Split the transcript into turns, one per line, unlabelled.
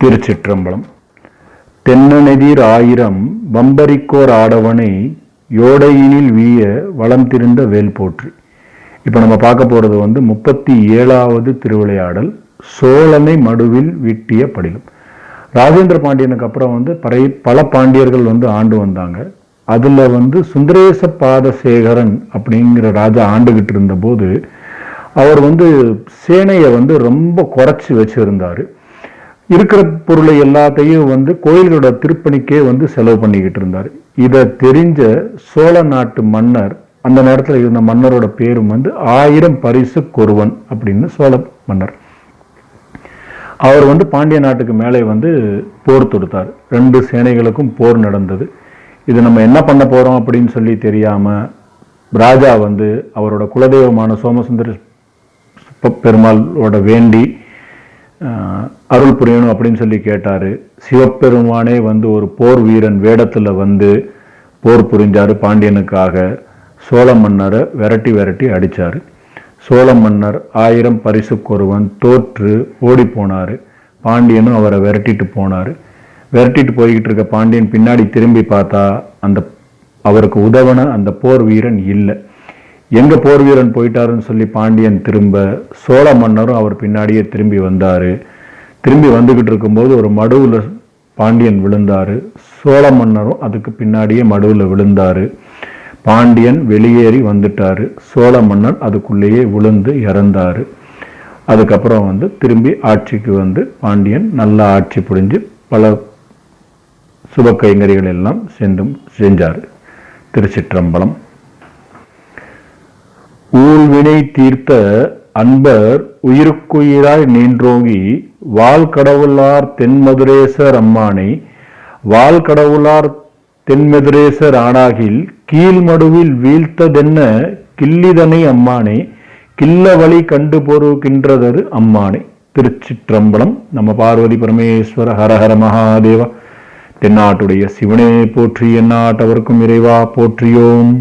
திருச்சிற்றம்பலம். தென்னநெதிர் ஆயிரம் வம்பரிக்கோர் ஆடவனை யோடையினில் வீய வளம் திருந்த வேல் போற்றி. இப்போ நம்ம பார்க்க போகிறது வந்து முப்பத்தி ஏழாவது திருவிளையாடல் சோழனை மடுவில் வீட்டிய படிலம் ராஜேந்திர பாண்டியனுக்கு அப்புறம் வந்து பறை பல பாண்டியர்கள் வந்து ஆண்டு வந்தாங்க. அதில் வந்து சுந்தரேச பாதசேகரன் அப்படிங்கிற ராஜா ஆண்டுகிட்டு இருந்தபோது அவர் வந்து சேனையை வந்து ரொம்ப குறைச்சி வச்சுருந்தார். இருக்கிற பொருளை எல்லாத்தையும் வந்து கோயில்களோட திருப்பணிக்கே வந்து செலவு பண்ணிக்கிட்டு இருந்தார். இதை தெரிஞ்ச சோழ நாட்டு மன்னர் அந்த நேரத்தில் இருந்த மன்னரோட பேரும் வந்து ஆயிரம் பரிசு கொருவன் அப்படின்னு சோழ மன்னர். அவர் வந்து பாண்டிய நாட்டுக்கு மேலே வந்து போர் தொடுத்தார். ரெண்டு சேனைகளுக்கும் போர் நடந்தது. இது நம்ம என்ன பண்ண போகிறோம் அப்படின்னு சொல்லி தெரியாமல் ராஜா வந்து அவரோட குலதெய்வமான சோமசுந்தர பெருமாளோட வேண்டி அருள் புரியணும் அப்படின்னு சொல்லி கேட்டார். சிவபெருமானே வந்து ஒரு போர் வீரன் வேடத்தில் வந்து போர் புரிஞ்சார் பாண்டியனுக்காக. சோழ மன்னரை விரட்டி விரட்டி அடித்தார் சோழ மன்னர் ஆயிரம் பரிசுக்கொருவன் தோற்று ஓடி போனார். பாண்டியனும் அவரை விரட்டிட்டு போனார். விரட்டிட்டு போய்கிட்டு இருக்க பாண்டியன் பின்னாடி திரும்பி பார்த்தா அந்த அவருக்கு உதவன அந்த போர் வீரன் இல்லை. எங்க போர் வீரன் போயிட்டாருன்னு சொல்லி பாண்டியன் திரும்ப சோழ மன்னரும் அவர் பின்னாடியே திரும்பி வந்தார். திரும்பி வந்துக்கிட்டு இருக்கும்போது ஒரு மடுவில் பாண்டியன் விழுந்தார். சோழ மன்னரும் அதுக்கு பின்னாடியே மடுவில் விழுந்தார். பாண்டியன் வெளியேறி வந்துட்டார். சோழ மன்னன் அதுக்குள்ளேயே விழுந்து இறந்தார். அதுக்கப்புறம் வந்து திரும்பி ஆட்சிக்கு வந்து பாண்டியன் நல்ல ஆட்சி புரிஞ்சு பல சுப கைங்கறிகள் எல்லாம் செஞ்சும் செஞ்சார். திருச்சிற்றம்பலம். ஊழ்வினை தீர்த்த அன்பர் உயிருக்குயிராய் நின்றோங்கி வால்கடவுளார் தென்மதுரேசர் அம்மானை வால்கடவுளார் தென்மதுரேசர் ஆனாகில் கீழ்மடுவில் வீழ்த்ததென்ன கில்லிதனை அம்மானே கில்ல வழி கண்டு பொறுக்கின்றதரு அம்மானே. திருச்சிற்றம்பலம் நம்ம பார்வதி பரமேஸ்வர ஹரஹர மகாதேவா. தென்னாட்டுடைய சிவனே போற்றி என்னாட்டவர்க்கும் இறைவா போற்றியோம்.